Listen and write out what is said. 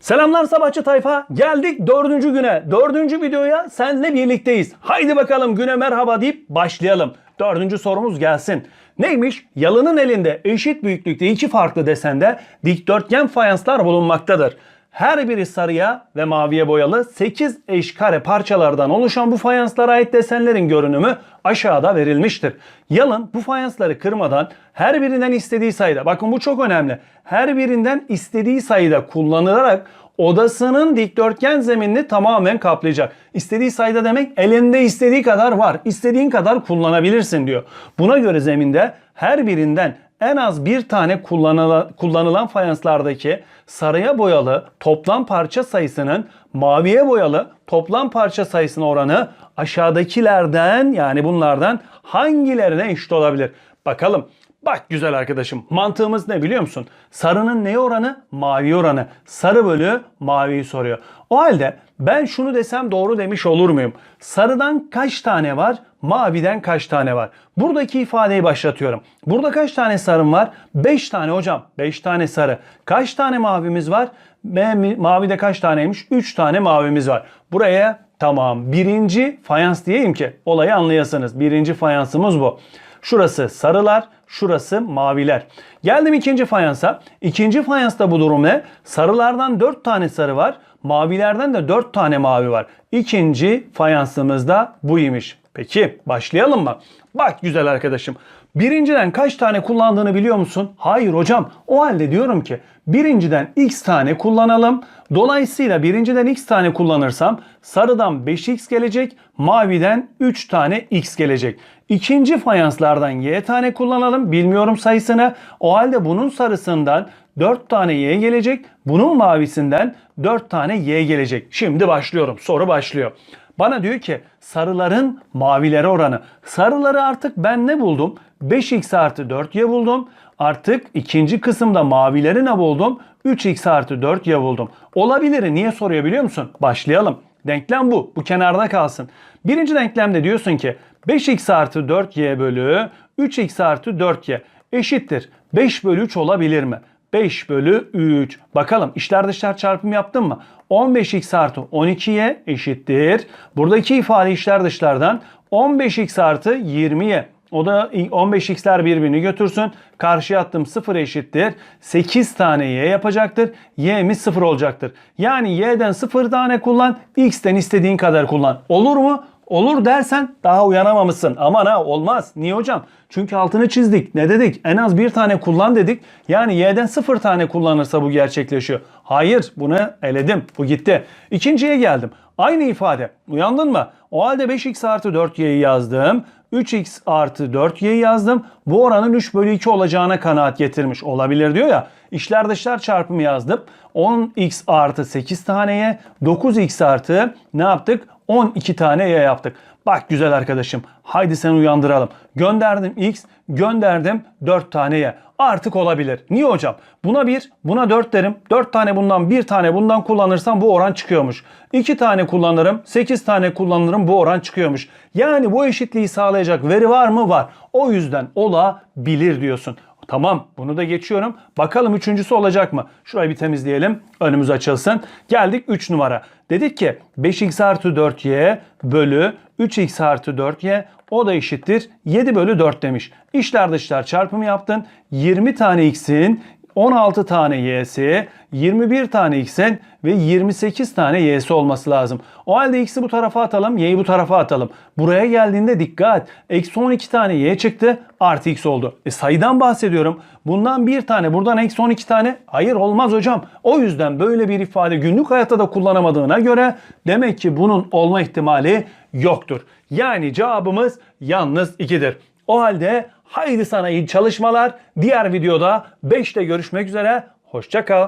Selamlar sabahçı tayfa. Geldik dördüncü güne. Dördüncü videoya senle birlikteyiz. Haydi bakalım güne merhaba deyip başlayalım. Dördüncü sorumuz gelsin. Neymiş? Yalının elinde eşit büyüklükte iki farklı desende dikdörtgen fayanslar bulunmaktadır. Her biri sarıya ve maviye boyalı 8 eş kare parçalardan oluşan bu fayanslara ait desenlerin görünümü aşağıda verilmiştir. Yalın bu fayansları kırmadan her birinden istediği sayıda, bakın bu çok önemli, her birinden istediği sayıda kullanılarak odasının dikdörtgen zeminini tamamen kaplayacak. İstediği sayıda demek elinde istediği kadar var. İstediğin kadar kullanabilirsin diyor. Buna göre zeminde her birinden en az bir tane kullanılan, fayanslardaki sarıya boyalı toplam parça sayısının maviye boyalı toplam parça sayısına oranı aşağıdakilerden yani bunlardan hangilerine eşit olabilir? Bakalım. Bak güzel arkadaşım mantığımız ne biliyor musun? Sarının neye oranı? Mavi oranı. Sarı bölü maviyi soruyor. O halde ben şunu desem doğru demiş olur muyum? Sarıdan kaç tane var? Maviden kaç tane var? Buradaki ifadeyi başlatıyorum. Burada kaç tane sarım var? 5 tane hocam. 5 tane sarı. Kaç tane mavimiz var? Mavide kaç taneymiş? 3 tane mavimiz var. Buraya tamam birinci fayans diyeyim ki olayı anlayasınız. Birinci fayansımız bu. Şurası sarılar, şurası maviler. Geldim ikinci fayansa. İkinci fayansta bu durum ne? Sarılardan 4 tane sarı var. Mavilerden de 4 tane mavi var. İkinci fayansımız da buymuş. Peki başlayalım mı? Bak güzel arkadaşım. Birinciden kaç tane kullandığını biliyor musun? Hayır hocam. O halde diyorum ki birinciden x tane kullanalım. Dolayısıyla birinciden x tane kullanırsam sarıdan 5x gelecek, maviden 3 tane x gelecek. İkinci fayanslardan y tane kullanalım. Bilmiyorum sayısını. O halde bunun sarısından 4 tane y gelecek. Bunun mavisinden 4 tane y gelecek. Şimdi başlıyorum. Soru başlıyor. Bana diyor ki sarıların mavilere oranı. Sarıları artık ben ne buldum? 5x artı 4y buldum. Artık ikinci kısımda mavileri ne buldum? 3x artı 4y buldum. Olabilir. Niye soruyor biliyor musun? Başlayalım. Denklem bu. Bu kenarda kalsın. Birinci denklemde diyorsun ki 5x artı 4y bölü 3x artı 4y eşittir. 5 bölü 3 olabilir mi? 5 bölü 3. Bakalım içler dışlar çarpım yaptın mı? 15x artı 12y eşittir. Buradaki ifade içler dışlardan 15x artı 20y. O da 15x'ler birbirini götürsün. Karşıya attım 0 eşittir. 8 tane y yapacaktır. y'miz 0 olacaktır. Yani y'den 0 tane kullan. x'ten istediğin kadar kullan. Olur mu? Olur dersen daha uyanamamışsın. Aman ha olmaz. Niye hocam? Çünkü altını çizdik. Ne dedik? En az bir tane kullan dedik. Yani y'den sıfır tane kullanırsa bu gerçekleşiyor. Hayır bunu eledim. Bu gitti. İkinciye geldim. Aynı ifade. Uyandın mı? O halde 5x artı 4y'yi yazdım. 3x artı 4y yazdım. Bu oranın 3 bölü 2 olacağına kanaat getirmiş olabilir diyor ya. İşler dışlar çarpımı yazdım. 10x artı 8 taneye 9x artı ne yaptık? 12 tane y yaptık. Bak güzel arkadaşım. Haydi seni uyandıralım. Gönderdim x, gönderdim 4 tane y. Artık olabilir. Niye hocam? Buna 1, buna 4 derim. 4 tane bundan, 1 tane bundan kullanırsam bu oran çıkıyormuş. 2 tane kullanırım, 8 tane kullanırım bu oran çıkıyormuş. Yani bu eşitliği sağlayacak veri var mı? Var. O yüzden olabilir diyorsun. Tamam bunu da geçiyorum. Bakalım üçüncüsü olacak mı? Şurayı bir temizleyelim. Önümüz açılsın. Geldik 3 numara. Dedik ki 5x artı 4y bölü 3x artı 4y o da eşittir 7 bölü 4 demiş. İşler dışlar çarpımı yaptın. 20 tane x'in 16 tane y'si, 21 tane x'in ve 28 tane y'si olması lazım. O halde x'i bu tarafa atalım, y'yi bu tarafa atalım. Buraya geldiğinde dikkat. Eksi 12 tane y çıktı, artı x oldu. E sayıdan bahsediyorum. Bundan bir tane, buradan eksi 12 tane. Hayır olmaz hocam. O yüzden böyle bir ifade günlük hayatta da kullanamadığına göre demek ki bunun olma ihtimali yoktur. Yani cevabımız yalnız 2'dir. O halde haydi sana iyi çalışmalar. Diğer videoda 5'te görüşmek üzere. Hoşça kal.